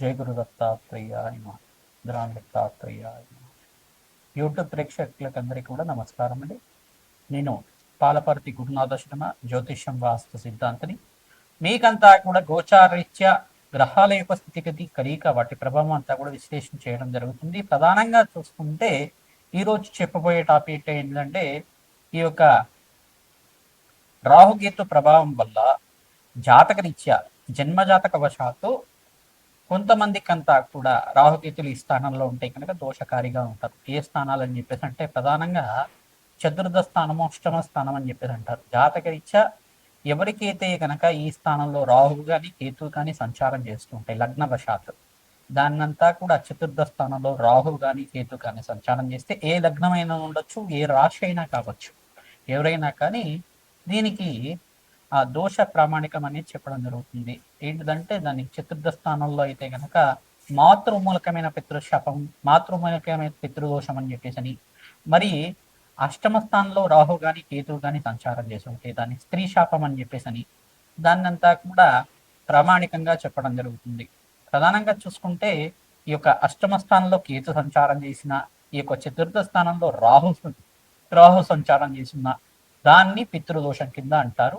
జయ గురు దత్తాత్రేయాయ నమ యూట్యూబ్ ప్రేక్షకులకు అందరికీ కూడా నమస్కారం అండి నేను పాలపర్తి గురునాథ శర్మ జ్యోతిష్యం వాస్తు సిద్ధాంతిని. మీకంతా కూడా గోచారీత్యా గ్రహాల యొక్క స్థితిగతి కలిక వాటి ప్రభావం అంతా కూడా విశ్లేషణ చేయడం జరుగుతుంది. ప్రధానంగా చూసుకుంటే ఈరోజు చెప్పబోయే టాపిక్ ఏంటంటే ఈ యొక్క రాహుకేతు ప్రభావం వల్ల జాతకరీత్యా జన్మజాతక వశాత్తు కొంతమందికంతా కూడా రాహుకేతులు ఈ స్థానంలో ఉంటే కనుక దోషకారిగా ఉంటారు. ఏ స్థానాలు అని చెప్పేసి అంటే ప్రధానంగా చతుర్థ స్థానము అష్టమ స్థానం అని చెప్పేసి అంటారు. జాతకరీత్యా ఎవరికైతే కనుక ఈ స్థానంలో రాహువు కానీ కేతు కానీ సంచారం చేస్తుంటాయి లగ్న వశాత్తు దాన్నంతా కూడా చతుర్థ స్థానంలో రాహు కానీ కేతు కానీ సంచారం చేస్తే ఏ లగ్నమైనా ఉండొచ్చు ఏ రాశి అయినా కావచ్చు. ఎవరైనా కానీ దీనికి ఆ దోష ప్రామాణికం అనేది చెప్పడం జరుగుతుంది. ఏంటిదంటే దాని చతుర్థ స్థానంలో అయితే కనుక మాతృమూలకమైన పితృశాపం మాతృమూలకమైన పితృదోషం అని చెప్పేసి అని మరి అష్టమ స్థానంలో రాహు గాని కేతువు గాని సంచారం చేసి ఉంటే దాన్ని స్త్రీ శాపం అని చెప్పేసి అని దాన్నంతా కూడా ప్రామాణికంగా చెప్పడం జరుగుతుంది. ప్రధానంగా చూసుకుంటే ఈ యొక్క అష్టమ స్థానంలో కేతు సంచారం చేసిన ఈ యొక్క చతుర్థ స్థానంలో రాహు రాహు సంచారం చేసిన దాన్ని పితృదోషం కింద అంటారు.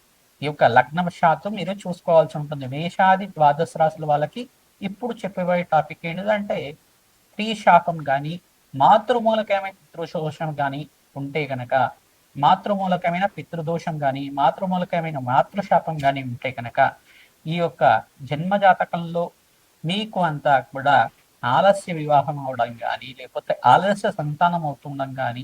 ఈ యొక్క లగ్నవశాత్తు మీరు చూసుకోవాల్సి ఉంటుంది. మేషాది ద్వాదశ రాశుల వాళ్ళకి ఇప్పుడు చెప్పబోయే టాపిక్ ఏంటంటే స్త్రీ శాపం కానీ మాతృమూలకమైన పితృదోషం కానీ ఉంటే గనక మాతృమూలకమైన పితృదోషం కానీ మాతృమూలకమైన మాతృశాపం కానీ ఉంటే కనుక ఈ యొక్క జన్మజాతకంలో మీకు అంతా కూడా ఆలస్య వివాహం అవడం కానీ లేకపోతే ఆలస్య సంతానం అవుతుండడం కానీ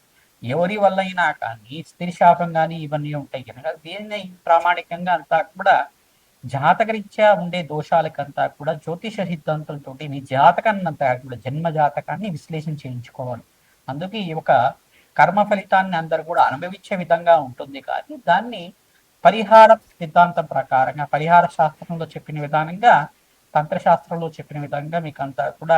ఎవరి వల్ల అయినా కానీ స్త్రీ శాపం కానీ ఇవన్నీ ఉంటాయి కనుక దీన్ని ప్రామాణికంగా అంతా కూడా జాతకరీత్యా ఉండే దోషాలకంతా కూడా జ్యోతిష సిద్ధాంతులతో మీ జాతకాన్ని అంతా కూడా జన్మ జాతకాన్ని విశ్లేషణ చేయించుకోవాలి. అందుకే ఈ ఒక కర్మ ఫలితాన్ని అందరు కూడా అనుభవించే విధంగా ఉంటుంది కానీ దాన్ని పరిహార సిద్ధాంతం ప్రకారంగా పరిహార శాస్త్రంలో చెప్పిన విధానంగా తంత్రశాస్త్రంలో చెప్పిన విధంగా మీకు అంతా కూడా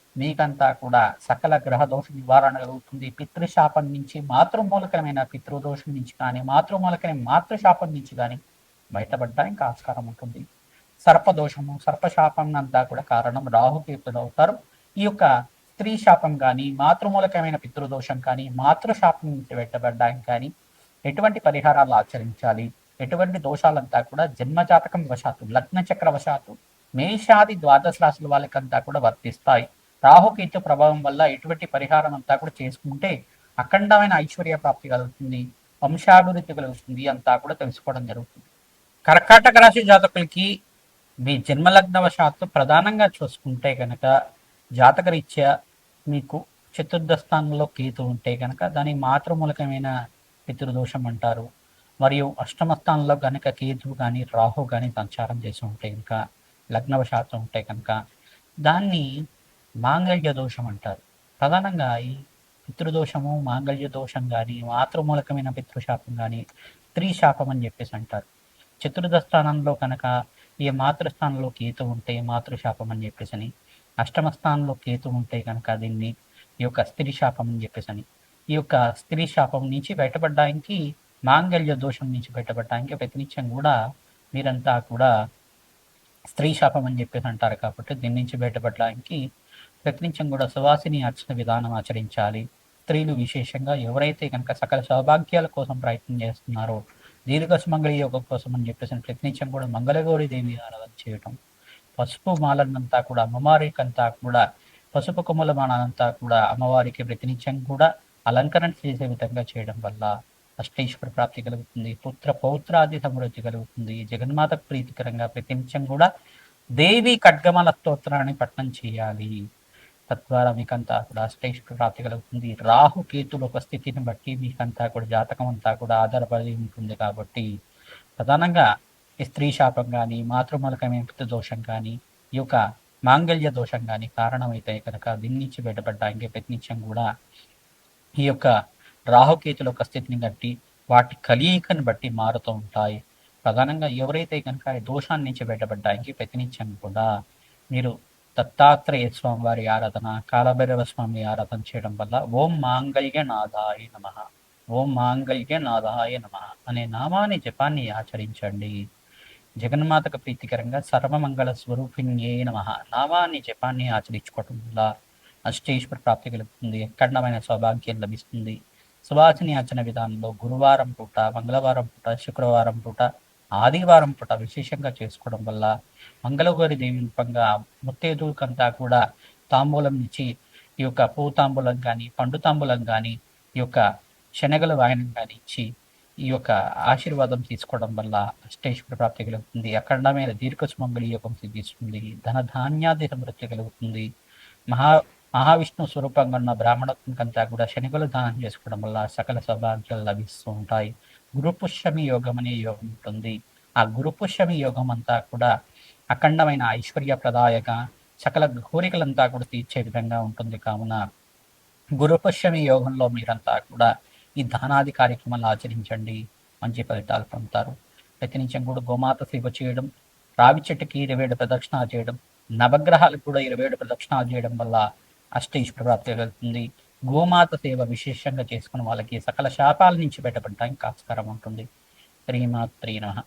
మీకంతా కూడా సకల గ్రహ దోష నివారణ కలుగుతుంది. పితృశాపం నుంచి మాతృమూలకమైన పితృదోషం నుంచి కానీ మాతృమూలకమైన మాతృశాపం నుంచి కానీ బయటపడడానికి ఆస్కారం ఉంటుంది. సర్పదోషము సర్పశాపం అంతా కూడా కారణం రాహుకేతులు అవుతారు. ఈ యొక్క స్త్రీ శాపం కానీ మాతృమూలకమైన పితృదోషం కానీ మాతృశాపం నుంచి బయటపడడానికి కానీ ఎటువంటి పరిహారాలు ఆచరించాలి? ఎటువంటి దోషాలంతా కూడా జన్మజాతకం వశాత్తు లగ్న చక్ర వశాత్తు మేషాది ద్వాదశ రాశుల వాళ్ళకంతా కూడా వర్తిస్తాయి. రాహుకేతు ప్రభావం వల్ల ఎటువంటి పరిహారం అంతా కూడా చేసుకుంటే అఖండమైన ఐశ్వర్య ప్రాప్తి కలుగుతుంది వంశాభివృద్ధి కలుగుతుంది అంతా కూడా తెలుసుకోవడం జరుగుతుంది. కర్కాటక రాశి జాతకులకి మీ జన్మలగ్నవశాత్తు ప్రధానంగా చూసుకుంటే కనుక జాతకరీత్యా మీకు చతుర్థ స్థానంలో కేతు ఉంటే కనుక దాని మాతృమూలకమైన పితృదోషం అంటారు. మరియు అష్టమ స్థానంలో కనుక కేతు కానీ రాహు కానీ సంచారం చేసి ఉంటే కనుక లగ్నవశాతం ఉంటే కనుక దాన్ని మాంగళ్య దోషం అంటారు. ప్రధానంగా ఈ పితృదోషము మాంగళ్య దోషం కానీ మాతృమూలకమైన పితృశాపం కానీ స్త్రీ శాపం అని చెప్పేసి అంటారు. చతుర్థ స్థానంలో కనుక ఈ మాతృస్థానంలో కేతు ఉంటే మాతృశాపం అని చెప్పేసి అని అష్టమ స్థానంలో కేతు ఉంటే కనుక దీన్ని ఈ యొక్క స్త్రీ శాపం అని చెప్పేసి అని ఈ యొక్క స్త్రీ శాపం నుంచి బయటపడడానికి మాంగళ్య దోషం నుంచి బయటపడడానికి ప్రతినిత్యం కూడా మీరంతా కూడా స్త్రీ శాపం అని చెప్పేసి అంటారు కాబట్టి దీని నుంచి బయటపడడానికి ప్రతినిత్యం కూడా సువాసిని అర్చన విధానం ఆచరించాలి. స్త్రీలు విశేషంగా ఎవరైతే కనుక సకల సౌభాగ్యాల కోసం ప్రయత్నం చేస్తున్నారో దీర్ఘ సుమంగళి యోగం కోసం అని చెప్పేసి ప్రతినిత్యం కూడా మంగళగౌరి దేవి ఆరాధన చేయటం. పసుపు మాలనంతా కూడా అమ్మవారికంతా కూడా పసుపు కొమ్మల మానంతా కూడా అమ్మవారికి ప్రతినిత్యం కూడా అలంకరణ చేసే విధంగా చేయడం వల్ల అష్టేశ్వర ప్రాప్తి కలుగుతుంది. పుత్ర పౌత్రాది సమృద్ధి కలుగుతుంది. జగన్మాత ప్రీతికరంగా ప్రతినిత్యం కూడా దేవి ఖడ్గమల స్తోత్రాన్ని పఠనం చేయాలి. తద్వారా మీకంతా కూడా అష్టేశ్వర ప్రాప్తి కలుగుతుంది. రాహు కేతుల ఉపస్థితిని బట్టి మీకంతా కూడా జాతకం అంతా కూడా ఆధారపడి ఉంటుంది కాబట్టి ప్రధానంగా ఈ స్త్రీ శాపం కానీ మాతృమూలకమైన దోషం కానీ ఈ యొక్క మాంగళ్య దోషం కానీ కారణమైతే కనుక దీని నుంచి బయటపడడానికి ప్రయత్నించం కూడా ఈ యొక్క రాహుకేతుల యొక్క స్థితిని బట్టి వాటి కలియికను బట్టి మారుతూ ఉంటాయి. ప్రధానంగా ఎవరైతే కనుక దోషాన్ని నుంచి బయటపడడానికి ప్రతినిత్యం కూడా మీరు దత్తాత్రేయ స్వామి వారి ఆరాధన కాలభైరవ స్వామి ఆరాధన చేయడం వల్ల ఓం మాంగళ్య నాదాయ నమ. ఓం మాంగళ్య నాదాయ నమ అనే నామాన్ని జపాన్ని ఆచరించండి. జగన్మాతకు ప్రీతికరంగా సర్వమంగళ స్వరూపిణ్యే నమ నామాన్ని జపాన్ని ఆచరించుకోవటం వల్ల అష్టేశ్వర ప్రాప్తి కలుగుతుంది అఖండమైన సౌభాగ్యం లభిస్తుంది. సువాసిని ఆచరణ విధానంలో గురువారం పూట మంగళవారం పూట శుక్రవారం పూట ఆదివారం పూట విశేషంగా చేసుకోవడం వల్ల మంగళగౌరి దేవి రూపంగా ముత్తేదుకంతా కూడా తాంబూలం ఇచ్చి ఈ యొక్క పువ్వు తాంబూలం కానీ పండు తాంబూలం కానీ ఈ యొక్క శనగల వాయనం కానీ ఇచ్చి ఈ యొక్క ఆశీర్వాదం తీసుకోవడం వల్ల అష్టేశ్వర ప్రాప్తి కలుగుతుంది. అఖండమైన దీర్ఘ సుమంగళి యోగం సిద్ధిస్తుంది. ధన ధాన్యాది సమృద్ధి కలుగుతుంది. మహా మహావిష్ణు స్వరూపంగా ఉన్న బ్రాహ్మణత్వం కంతా కూడా శనిగలు దానం చేసుకోవడం వల్ల సకల సౌభాగ్యాలు లభిస్తూ ఉంటాయి. గురుపుష్యమి యోగం అనే యోగం ఉంటుంది. ఆ గురుపుష్యమి యోగం అంతా కూడా అఖండమైన ఐశ్వర్య ప్రదాయక సకల కోరికలంతా కూడా తీర్చే విధంగా ఉంటుంది. కావున గురుపుష్యమి యోగంలో మీరంతా కూడా ఈ దానాది కార్యక్రమాలు ఆచరించండి. మంచి ఫలితాలు పొందుతారు. ప్రతినిత్యం కూడా గోమాత సేవ చేయడం రావి చెట్టుకి ఇరవై ఏడు ప్రదక్షిణాలు చేయడం నవగ్రహాలకు కూడా ఇరవై ఏడు ప్రదక్షిణాలు చేయడం వల్ల అష్టైశ్వర ప్రాప్తి కలుగుతుంది. గోమాత సేవ విశేషంగా చేసుకున్న వాళ్ళకి సకల శాపాల నుంచి బయటపడడానికి ఆస్కారం ఉంటుంది. శ్రీమాత్రీ నమ.